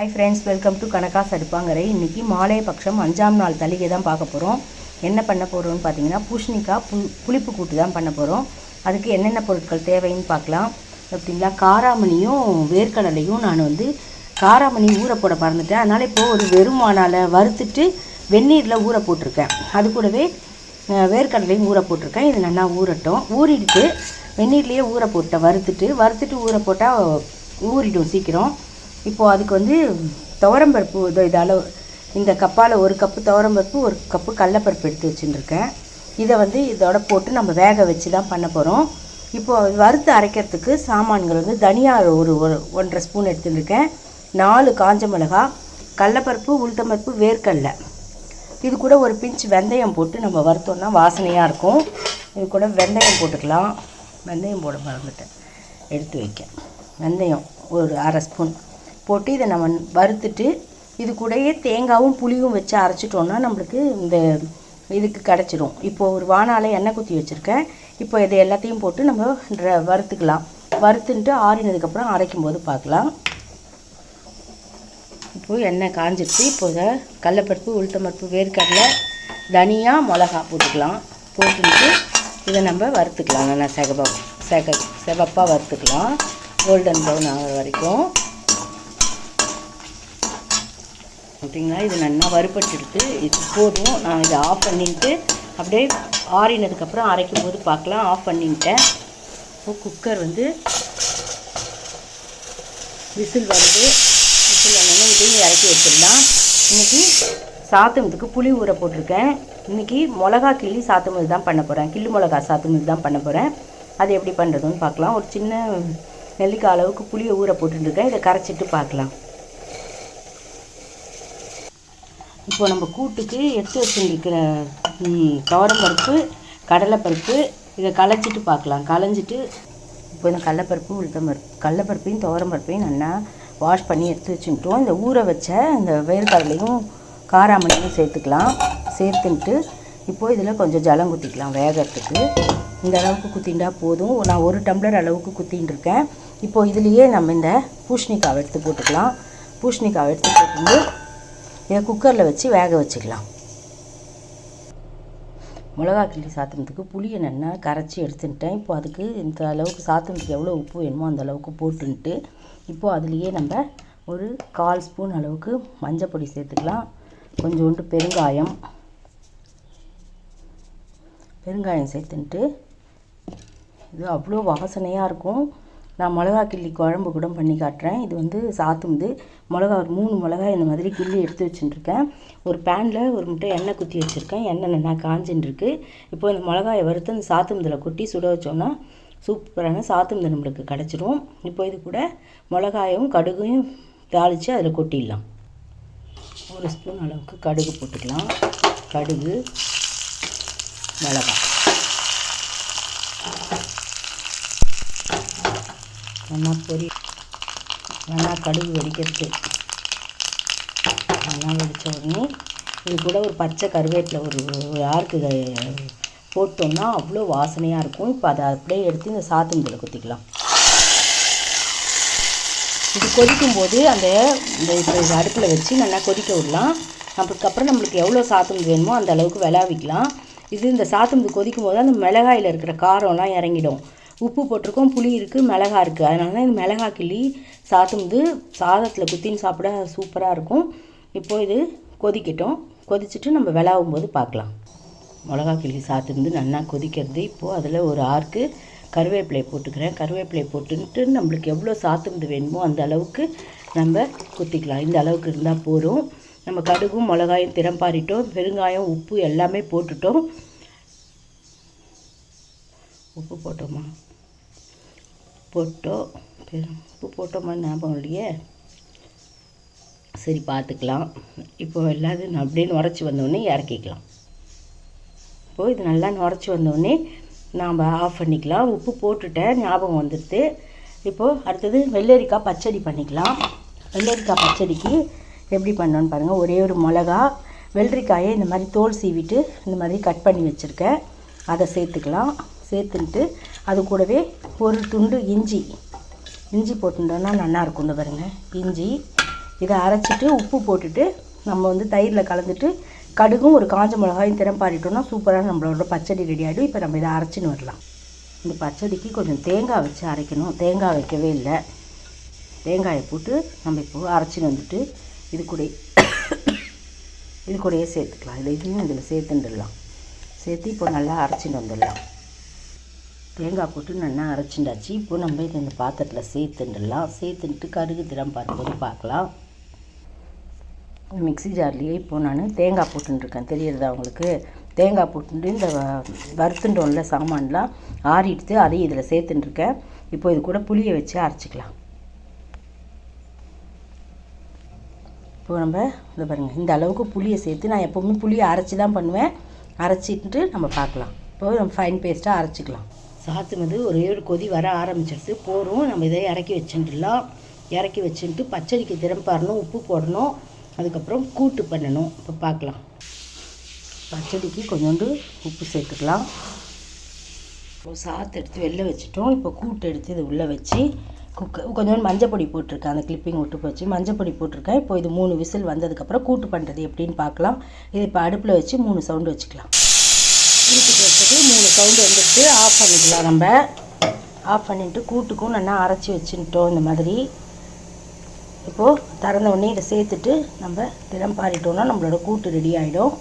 Hi friends welcome to கணக்கா சடுப்பாங்கரை இன்றைக்கி மாலை பட்சம் அஞ்சாம் நாள் தலிகை தான் பார்க்க போகிறோம் என்ன பண்ண போகிறோம்னு பார்த்தீங்கன்னா பூஷணிக்காய் பு புளிப்பு கூட்டு தான் பண்ண போகிறோம் அதுக்கு என்னென்ன பொருட்கள் தேவைன்னு பார்க்கலாம். அப்படிங்களா? காராமணியும் வேர்க்கடலையும் நான் வந்து காராமணி ஊற போட மறந்துட்டேன். அதனால் இப்போது ஒரு வெறுமானால் வறுத்துட்டு வெந்நீரில் ஊற போட்டிருக்கேன். அது கூடவே வேர்க்கடலையும் ஊற போட்டிருக்கேன். இது நல்லா ஊறட்டும். ஊறிட்டு வெந்நீர்லேயே ஊற போட்டேன் வறுத்துட்டு வறுத்துட்டு ஊற போட்டால் ஊறிடும் சீக்கிரம். இப்போது அதுக்கு வந்து துவரம்பருப்பு இதோ இது அளவு இந்த கப்பால் ஒரு கப்பு துவரம்பருப்பு ஒரு கப்பு கடலப்பருப்பு எடுத்து வச்சுட்டுருக்கேன் இதை வந்து இதோட போட்டு நம்ம வேக வச்சு தான் பண்ண போகிறோம் இப்போது வறுத்து அரைக்கிறதுக்கு சாமான்கள் வந்து தனியா ஒரு ஒரு ஒன்றரை ஸ்பூன் எடுத்துட்டுருக்கேன் நாலு காஞ்ச மிளகா கடலப்பருப்பு உளுத்தம்பருப்பு வேர்க்கடலை. இது கூட ஒரு பிஞ்ச் வெந்தயம் போட்டு நம்ம வறுத்தோம்னா வாசனையாக இருக்கும். இது கூட வெந்தயம் போட்டுக்கலாம். வெந்தயம் போட மறந்துட்டேன். எடுத்து வைக்க வெந்தயம் ஒரு அரை ஸ்பூன். போட்டு இதை நம்ம வறுத்துட்டு இது கூடயே தேங்காவும் புளியும் வச்சு அரைச்சிட்டோம்னா நம்மளுக்கு இந்த இதுக்கு கிடச்சிரும். இப்போது ஒரு வானால எண்ணெய் குத்தி வச்சுருக்கேன். இப்போ இதை எல்லாத்தையும் போட்டு நம்ம வறுத்துக்கலாம். வறுத்துன்ட்டு ஆறினதுக்கப்புறம் அரைக்கும் போது பார்க்கலாம். இப்போது எண்ணெய் காஞ்சிருச்சு. இப்போ இதை கடலப்பருப்பு உளுத்தம்பருப்பு வேர்க்கடலை தனியா மிளகா போட்டுக்கலாம். போட்டுட்டு இதை நம்ம வறுத்துக்கலாம். நல்லா செகப்பா செக செவப்பாக வறுத்துக்கலாம். கோல்டன் ப்ரௌன் ஆகிற வரைக்கும். ஓகேங்களா? இது நல்லா வறுபட்டுடுத்து இது போதும். நான் இதை ஆஃப் பண்ணிட்டு அப்படியே ஆறினதுக்கப்புறம் அரைக்கும் போது பார்க்கலாம். ஆஃப் பண்ணிட்டேன். இப்போ குக்கர் வந்து விசில் வந்து விசில் வந்தோடனே இதையும் இறக்கி வச்சிடலாம். இன்றைக்கி சாத்தமத்துக்கு புளி ஊற போட்டிருக்கேன். இன்றைக்கி மிளகா கிள்ளி சாத்தமது தான் பண்ண போகிறேன் கிள்ளு மிளகா சாத்தமது தான் பண்ண போகிறேன் அது எப்படி பண்ணுறதுன்னு பார்க்கலாம். ஒரு சின்ன நெல்லிக்காய் அளவுக்கு புளியை ஊற போட்டுருக்கேன். இதை கரைச்சிட்டு பார்க்கலாம். இப்போ நம்ம கூட்டுக்கு எடுத்து வச்சுருக்கிற துவரம்பருப்பு கடலைப்பருப்பு இதை களைச்சிட்டு பார்க்கலாம். களைஞ்சிட்டு இப்போ இந்த கடலைப்பருப்பு உளுத்தம்பருப்பு கடலைப்பருப்பையும் துவரம்பருப்பையும் நல்லா வாஷ் பண்ணி எடுத்து வச்சுக்கிட்டோம். இந்த ஊற வச்ச இந்த வேர்க்கடலையும் காராமணியும் சேர்த்துக்கலாம். சேர்த்துன்ட்டு இப்போது இதில் கொஞ்சம் ஜலம் குத்திக்கலாம் வேகிறதுக்கு. இந்த அளவுக்கு குத்திண்டா போதும். நான் ஒரு டம்ளர் அளவுக்கு குத்தின்னு இருக்கேன் இப்போது இதுலேயே நம்ம இந்த பூஷணிக்காவை எடுத்து போட்டுக்கலாம். பூஷணிக்காவை எடுத்து போட்டு இதை குக்கரில் வச்சு வேக வச்சுக்கலாம். மிளகா கிள்ளி சாத்தினத்துக்கு புளியை நல்லா கரைச்சி எடுத்துட்டேன். இப்போ அதுக்கு இந்த அளவுக்கு சாத்தினத்துக்கு எவ்வளோ உப்பு வேணுமோ அந்த அளவுக்கு போட்டுன்ட்டு இப்போது அதுலேயே நம்ம ஒரு கால் ஸ்பூன் அளவுக்கு மஞ்சப்பொடி சேர்த்துக்கலாம். கொஞ்சோண்டு பெருங்காயம். பெருங்காயம் சேர்த்துன்ட்டு இது அவ்வளோ வாசனையாக இருக்கும். நான் மிளகா கிள்ளி குழம்பு கூட பண்ணி காட்டுறேன். இது வந்து சாத்துமுது மிளகா ஒரு மூணு மிளகாய் இந்த மாதிரி கிள்ளி எடுத்து வச்சுட்டுருக்கேன் ஒரு பேனில் ஒரு முட்டை எண்ணெய் குத்தி வச்சுருக்கேன். எண்ணெய் நல்லா காஞ்சின்னு இப்போ இந்த மிளகாயை வறுத்து அந்த சாத்துமுதில் கொட்டி சுட வச்சோம்னா சூப்பரான சாத்துமுது நம்மளுக்கு கிடச்சிரும். இப்போ இது கூட மிளகாயும் கடுகையும் தாளித்து அதில் கொட்டிடலாம். ஒரு ஸ்பூன் அளவுக்கு கடுகு போட்டுக்கலாம். கடுகு மிளகாய். நல்லா பொரி நல்லா கடுகு வெடிக்கிறது நல்லா வெடித்த உடனே இது கூட ஒரு பச்சை கருவேப்பிலை ஒரு ஒரு க- போட்டோம்னா அவ்வளோ வாசனையாக இருக்கும். இப்போ அதை அப்படியே எடுத்து இந்த சாத்துங்களை குத்திக்கலாம். இது கொதிக்கும் போது அந்த இந்த இப்போ அடுப்பில் வச்சு நல்லா கொதிக்க விடலாம். அதுக்கப்புறம் நம்மளுக்கு எவ்வளோ சாத்துமுது வேணுமோ அந்த அளவுக்கு விளாவிக்கலாம். இது இந்த சாத்தம்பு கொதிக்கும் போது அந்த மிளகாயில் இருக்கிற காரம்லாம் இறங்கிடும். உப்பு போட்டிருக்கோம் புளி இருக்குது மிளகா இருக்குது அதனால தான் இந்த மிளகா கிள்ளி சாத்துமுது சாதத்தில் குத்தின்னு சாப்பிட சூப்பராக இருக்கும். இப்போது இது கொதிக்கட்டும். கொதிச்சுட்டு நம்ம விளாவும் போது பார்க்கலாம். மிளகா கிள்ளி சாத்துந்து நல்லா கொதிக்கிறது. இப்போது அதில் ஒரு ஆறுக்கு கருவேப்பிலை போட்டுக்கிறேன். கருவேப்பிலை போட்டுன்ட்டு நம்மளுக்கு எவ்வளோ சாத்துந்து வேணுமோ அந்த அளவுக்கு நம்ம குத்திக்கலாம். இந்த அளவுக்கு இருந்தால் போதும். நம்ம கடுகும் மிளகாயும் திறம்பாரிட்டோம் பெருங்காயம் உப்பு எல்லாமே போட்டுட்டோம். உப்பு போட்டோமா? போட்டோம். உப்பு போட்டோமா ஞாபகம் இல்லையே? சரி பார்த்துக்கலாம். இப்போ எல்லாத்தையும் நான் அப்படியே நுரைச்சி வந்தோடனே இறக்கிக்கலாம். இப்போது இது நல்லா நுரைச்சி வந்தோடனே நாம் ஆஃப் பண்ணிக்கலாம். உப்பு போட்டுட்டேன் ஞாபகம் வந்துடுது. இப்போது அடுத்தது வெள்ளரிக்காய் பச்சடி பண்ணிக்கலாம். வெள்ளரிக்காய் பச்சடிக்கு எப்படி பண்ணோன்னு பாருங்கள் ஒரே ஒரு மிளகா வெள்ளரிக்காயை இந்த மாதிரி தோல் சீவிட்டு இந்த மாதிரி கட் பண்ணி வச்சுருக்கேன். அதை சேர்த்துக்கலாம். சேர்த்துன்ட்டு அது கூடவே ஒரு துண்டு இஞ்சி. இஞ்சி போட்டுட்டோன்னா நல்லா இருக்கும் இந்த பாருங்க. இஞ்சி இதை அரைச்சிட்டு உப்பு போட்டுட்டு நம்ம வந்து தயிரில் கலந்துட்டு கடுகும் ஒரு காஞ்ச மிளகாயும் திறம் பாடிட்டோம்னா சூப்பராக நம்மளோட பச்சடி ரெடி ஆகிடும் இப்போ நம்ம இதை அரைச்சின்னு வரலாம். இந்த பச்சடிக்கு கொஞ்சம் தேங்காய் வச்சு அரைக்கணும். தேங்காய் வைக்கவே இல்லை. தேங்காயை போட்டு நம்ம இப்போ அரைச்சின்னு வந்துட்டு இது கூட இது கூடயே சேர்த்துக்கலாம். இதில் இதையும் இதில் சேர்த்துட்டுடலாம். சேர்த்து இப்போ நல்லா அரைச்சிட்டு வந்துடலாம். தேங்காய் போட்டு நல்லா அரைச்சிண்டாச்சு. இப்போ நம்ம இதை இந்த பாத்திரத்தில் சேர்த்துடலாம் சேர்த்துட்டு கடுகு திறம் பார்க்கும்போது பார்க்கலாம். மிக்ஸி ஜார்லேயே இப்போது நான் தேங்காய் போட்டுருக்கேன் தெரியறதா உங்களுக்கு? தேங்காய் போட்டுட்டு இந்த வ- சாமான்லாம் ஆறிடுத்து அதையும் இதில் சேர்த்துட்டுருக்கேன் இப்போ இது கூட புளியை வச்சு அரைச்சிக்கலாம். இப்போ நம்ம இதை பாருங்கள் இந்த அளவுக்கு புளியை சேர்த்து நான் எப்போவுமே புளியை அரைச்சி தான் பண்ணுவேன். அரைச்சிட்டு நம்ம பார்க்கலாம். இப்போ நம்ம ஃபைன் பேஸ்ட்டாக அரைச்சிக்கலாம். சாத்து வந்து ஒரு ஏழு கொதி வர ஆரம்பிச்சிடுச்சு போகிறோம் நம்ம இதை இறக்கி வச்சுட்டுலாம். இறக்கி வச்சுட்டு பச்சடிக்கு திறம்பாரணும் உப்பு போடணும். அதுக்கப்புறம் கூட்டு பண்ணணும். இப்போ பார்க்கலாம் பச்சடிக்கு கொஞ்சோண்டு உப்பு சேர்த்துக்கலாம். இப்போ சாத்து எடுத்து வெளில வச்சுட்டோம். இப்போ கூட்டு எடுத்து இது உள்ளே வச்சு குக்கர் கொஞ்சோண்டு மஞ்சள் பொடி போட்டிருக்கேன். அந்த கிளிப்பிங் விட்டு போச்சு. மஞ்சள் பொடி போட்டிருக்கேன். இப்போ இது மூணு விசில் வந்ததுக்கப்புறம் கூட்டு பண்ணுறது எப்படின்னு பார்க்கலாம். இது இப்போ அடுப்பில் வச்சு மூணு சவுண்டு வச்சுக்கலாம். மூணு சவுண்டு வந்துட்டு ஆஃப் பண்ணிக்கலாம் நம்ம. ஆஃப் பண்ணிட்டு கூட்டுக்கும் நல்லா அரைச்சி வச்சுட்டோம் இந்த மாதிரி. இப்போது திறந்த உடனே இதை சேர்த்துட்டு நம்ம திறம் பாரிட்டோம்னா நம்மளோட கூட்டு ரெடி ஆகிடும்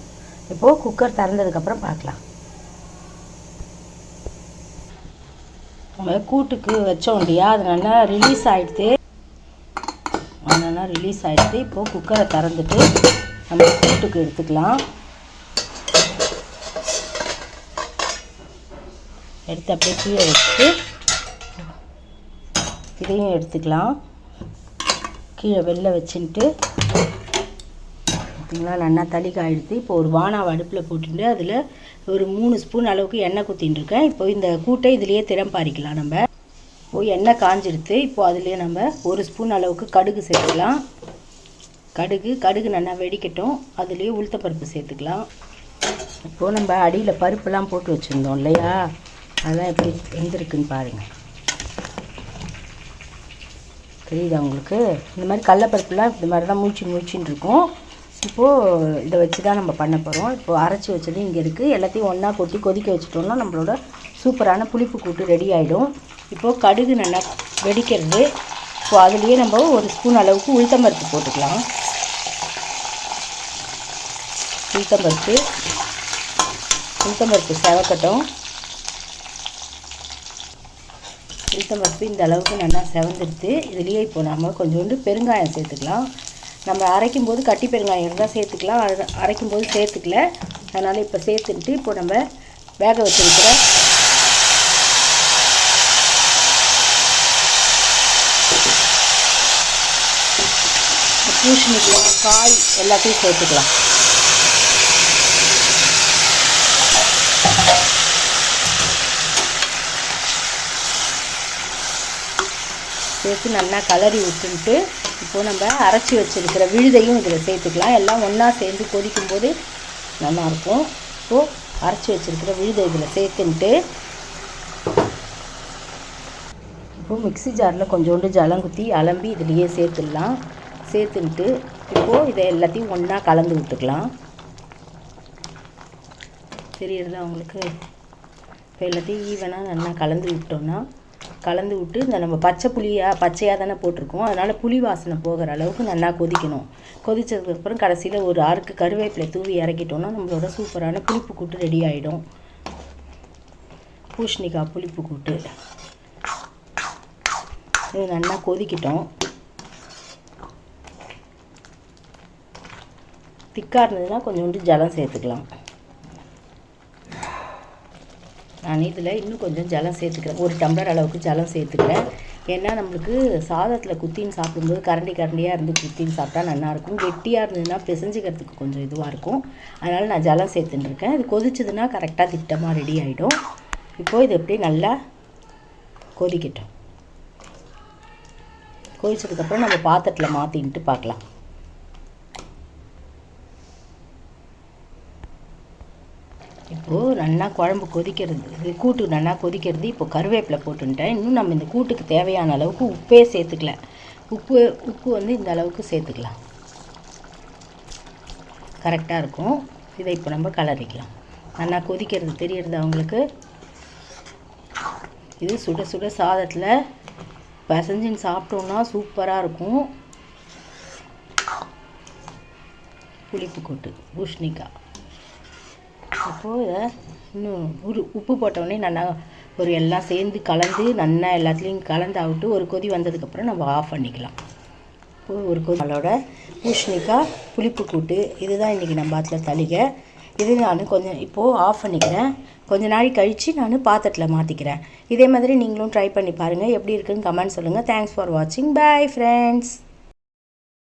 இப்போது குக்கர் திறந்ததுக்கப்புறம் பார்க்கலாம். நம்ம கூட்டுக்கு வச்சோம் இல்லையா? அது நல்லா ரிலீஸ் ஆகிடுது நல்லா ரிலீஸ் ஆகிடுது இப்போது குக்கரை திறந்துட்டு நம்ம கூட்டுக்கு எடுத்துக்கலாம். எடுத்து அப்படியே கீழே வச்சுட்டு இதையும் எடுத்துக்கலாம். கீழே வெளில வச்சுட்டு பார்த்தீங்களா? நல்லா தளி காயிடுது இப்போ ஒரு வானாவை அடுப்பில் போட்டுட்டு அதில் ஒரு மூணு ஸ்பூன் அளவுக்கு எண்ணெய் குத்தின்னு இருக்கேன். இப்போ இந்த கூட்டை இதுலேயே திறம் பாரிக்கலாம் நம்ம. இப்போ எண்ணெய் காஞ்சிடுது இப்போ அதுலேயே நம்ம ஒரு ஸ்பூன் அளவுக்கு கடுகு சேர்த்துக்கலாம். கடுகு கடுகு நல்லா வெடிக்கட்டும். அதுலேயே உளுத்தப்பருப்பு சேர்த்துக்கலாம். இப்போது நம்ம அடியில் பருப்புலாம் போட்டு வச்சுருந்தோம் இல்லையா? அதெல்லாம் எப்படி வெந்திருக்குன்னு பாருங்கள் தெரியுதா உங்களுக்கு? இந்த மாதிரி கடலப்பருப்புலாம் இந்த மாதிரி தான் மூச்சு மூச்சின்னு இருக்கும். இப்போது இதை வச்சு தான் நம்ம பண்ண போகிறோம் இப்போது அரைச்சி வச்சது இங்கே இருக்குது எல்லாத்தையும் ஒன்றா கொட்டி கொதிக்க வச்சுட்டோம்னா நம்மளோட சூப்பரான புளிப்பு கூட்டு ரெடி ஆகிடும் இப்போது கடுகு நல்லா வெடிக்கிறது. இப்போது அதுலேயே நம்ம ஒரு ஸ்பூன் அளவுக்கு உளுத்தம்பருப்பு போட்டுக்கலாம். உளுத்தம்பருப்பு. உளுத்தம்பருப்பு செவக்கட்டும். உளுத்தம்பருப்பு இந்த அளவுக்கு நல்லா செவந்துடுத்து இதுலேயே இப்போ நம்ம கொஞ்சோண்டு பெருங்காயம் சேர்த்துக்கலாம். நம்ம அரைக்கும் போது கட்டி பெருங்காயம் இருந்தால் சேர்த்துக்கலாம் அரைக்கும் போது சேர்த்துக்கல. அதனால் இப்போ சேர்த்துட்டு இப்போ நம்ம வேக வச்சிருக்கிற பூசணிக்கலாம் காய் எல்லாத்தையும் சேர்த்துக்கலாம். சேர்த்து நல்லா கலரி விட்டுன்ட்டு இப்போது நம்ம அரைச்சி வச்சுருக்கிற விழுதையும் இதில் சேர்த்துக்கலாம். எல்லாம் ஒன்றா சேர்ந்து கொதிக்கும் போது நல்லாயிருக்கும். இப்போது அரைச்சி வச்சிருக்கிற விழுதை இதில் சேர்த்துன்ட்டு இப்போது மிக்ஸி ஜாரில் கொஞ்சோண்டு ஜலம் குத்தி அலம்பி இதுலேயே சேர்த்துடலாம். சேர்த்துன்ட்டு இப்போது இதை எல்லாத்தையும் ஒன்றா கலந்து விட்டுக்கலாம். தெரியுறதா உங்களுக்கு? இப்போ எல்லாத்தையும் ஈவனாக நல்லா கலந்து விட்டோம்னா கலந்து விட்டு இந்த நம்ம பச்சை புளியாக பச்சையாக தானே போட்டிருக்கோம். அதனால் புளி வாசனை போகிற அளவுக்கு நல்லா கொதிக்கணும். கொதித்ததுக்கப்புறம் கடைசியில் ஒரு ஆறுக்கு கருவேப்பிலை தூவி இறக்கிட்டோம்னா நம்மளோட சூப்பரான புளிப்பு கூட்டு ரெடி ஆகிடும் பூஷணிக்காய் புளிப்பு கூட்டு. இது நல்லா கொதிக்கிட்டோம். திக்காக இருந்ததுன்னா கொஞ்சோண்டு ஜலம் சேர்த்துக்கலாம். நான் இதில் இன்னும் கொஞ்சம் ஜலம் சேர்த்துக்கிறேன். ஒரு டம்ளர் அளவுக்கு ஜலம் சேர்த்துக்கிறேன். ஏன்னா நம்மளுக்கு சாதத்தில் குத்தின்னு சாப்பிடும்போது கரண்டி கரண்டியாக இருந்து குத்தின்னு சாப்பிட்டா நல்லாயிருக்கும் கெட்டியாக இருந்ததுன்னா பிசைஞ்சிக்கிறதுக்கு கொஞ்சம் இதுவாக இருக்கும். அதனால் நான் ஜலம் சேர்த்துன்னு இருக்கேன். இது கொதிச்சதுன்னா கரெக்டாக திட்டமாக ரெடி ஆகிடும் இப்போது இது எப்படி நல்லா கொதிக்கட்டும். கொதிச்சதுக்கப்புறம் நம்ம பாத்திரத்தில் மாற்றின்ட்டு பார்க்கலாம். இப்போது நல்லா குழம்பு கொதிக்கிறது. கூட்டு நல்லா கொதிக்கிறது. இப்போ கருவேப்பிலை போட்டுன்ட்டேன். இன்னும் நம்ம இந்த கூட்டுக்கு தேவையான அளவுக்கு உப்பே சேர்த்துக்கல. உப்பு உப்பு வந்து இந்த அளவுக்கு சேர்த்துக்கலாம். கரெக்டாக இருக்கும். இதை இப்போ நம்ம கலரிக்கலாம். நல்லா கொதிக்கிறது. தெரியறது அவங்களுக்கு இது சுட சுட சாதத்தில் பசஞ்சின்னு சாப்பிட்டோன்னா சூப்பராக இருக்கும். புளிப்பு கூட்டு. பூஷ்ணிக்காய் அப்போது இதை இன்னும் உரு உப்பு போட்டோடனே நல்லா ஒரு எல்லாம் சேர்ந்து கலந்து நல்லா எல்லாத்துலேயும் கலந்து ஆகிட்டு ஒரு கொதி வந்ததுக்கப்புறம் நம்ம ஆஃப் பண்ணிக்கலாம். ஒரு கொதி அதோட பூஷ்ணிக்காய் புளிப்பு கூட்டு இதுதான் இன்றைக்கி நம்ம அதில் தளிக. இது நான் கொஞ்சம் இப்போது ஆஃப் பண்ணிக்கிறேன். கொஞ்ச நாள் கழித்து நான் பாத்திரத்தில் மாற்றிக்கிறேன் இதே மாதிரி நீங்களும் ட்ரை பண்ணி பாருங்கள் எப்படி இருக்குன்னு கமெண்ட் சொல்லுங்கள் தேங்க்ஸ் ஃபார் வாட்சிங் பை ஃப்ரெண்ட்ஸ்